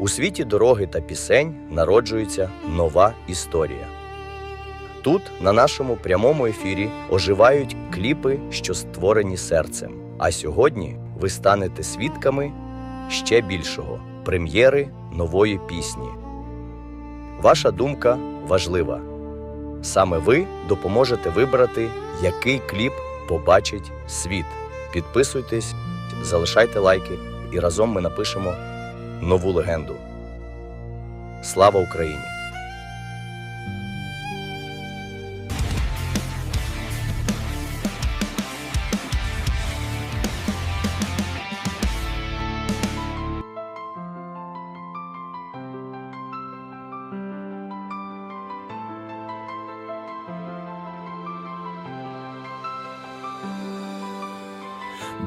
У світі дороги та пісень народжується нова історія. Тут, на нашому прямому ефірі, оживають кліпи, що створені серцем. А сьогодні ви станете свідками ще більшого прем'єри нової пісні. Ваша думка важлива. Саме ви допоможете вибрати, який кліп побачить світ. Підписуйтесь, залишайте лайки, і разом ми напишемо нову легенду. Слава Україні!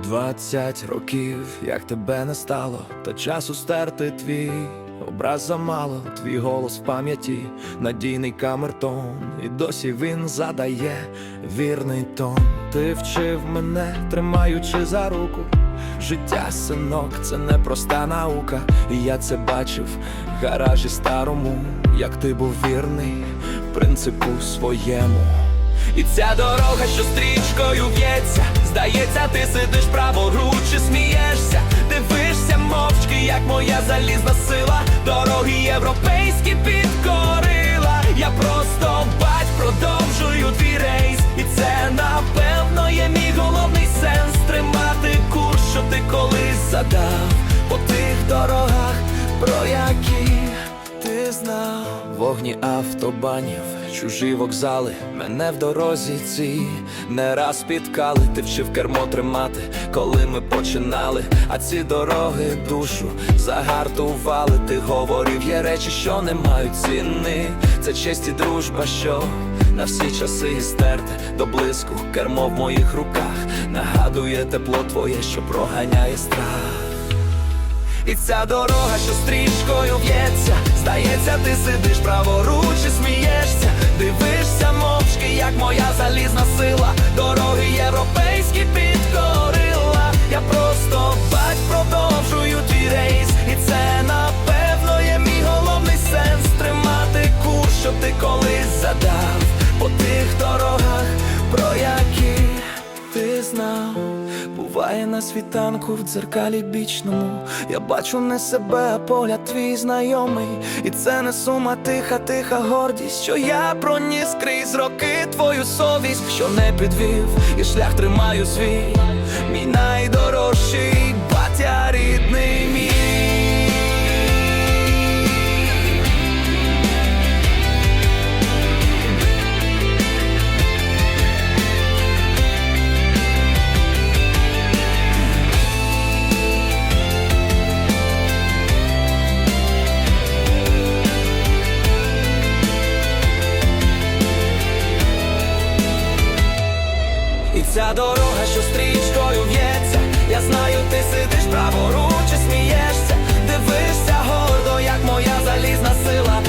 Двадцять років, як тебе не стало, та часу стерти твій образ замало, твій голос в пам'яті, надійний камертон, і досі він задає вірний тон. Ти вчив мене, тримаючи за руку. Життя, синок, це не проста наука, і я це бачив в гаражі старому, як ти був вірний принципу своєму. І ця дорога, що стрічкою в'ється, здається, ти сидиш праворуч і смієшся, дивишся мовчки, як моя залізна сила, дороги європейські підкорила. Вогні автобанів, чужі вокзали, мене в дорозі ці не раз спіткали, ти вчив кермо тримати, коли ми починали, а ці дороги душу загартували. Ти говорив, є речі, що не мають ціни. Це честь і дружба, що на всі часи стерте до блиску, кермо в моїх руках, нагадує тепло твоє, що проганяє страх. І ця дорога, що стрічкою в'ється, здається, ти сидиш праворуч і смієшся, дивишся мовчки, як моя залізна сила, дороги європейські підкорила. На світанку в дзеркалі бічному. Я бачу не себе, а погляд твій знайомий. І це не сума тиха, тиха гордість, що я проніс крізь роки твою совість, що не підвів, і шлях тримаю свій, мій найдорожчий Ця дорога, що стрічкою в'ється, я знаю, ти сидиш праворуч і смієшся, дивишся гордо, як моя залізна сила,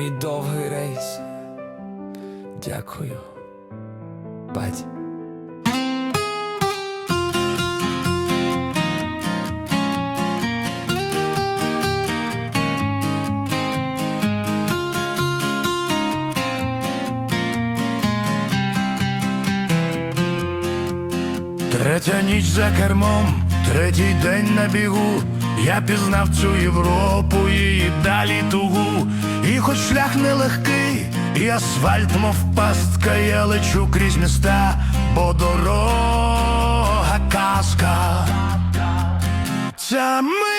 мій довгий рейс. Дякую, бать. Третя ніч за кермом, третій день на бігу. Я пізнав цю Європу, її далі тугу. І хоч шлях нелегкий, і асфальт, мов пастка, я лечу крізь міста, бо дорога казка. Це мить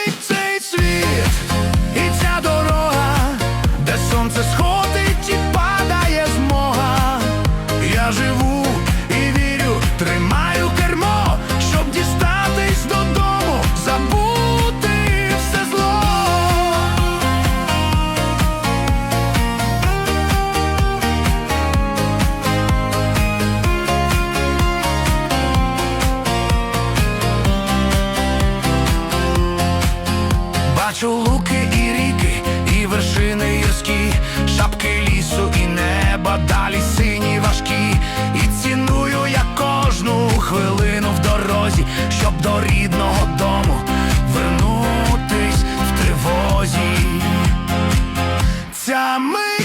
ця мить,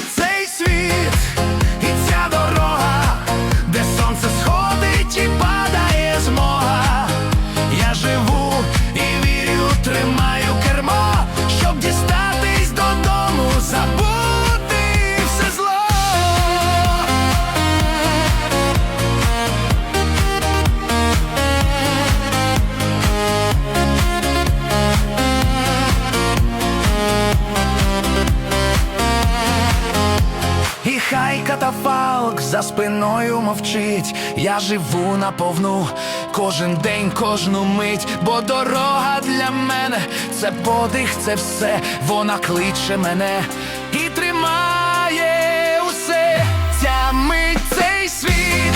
за спиною мовчить, я живу наповну кожен день, кожну мить, бо дорога для мене це подих, це все, вона кличе мене і тримає усе, ця мить, цей світ,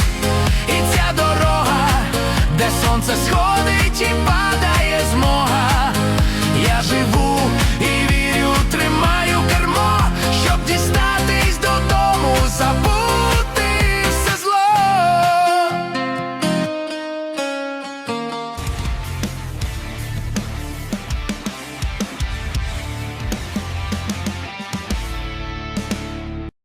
і ця дорога, де сонце сходить і падає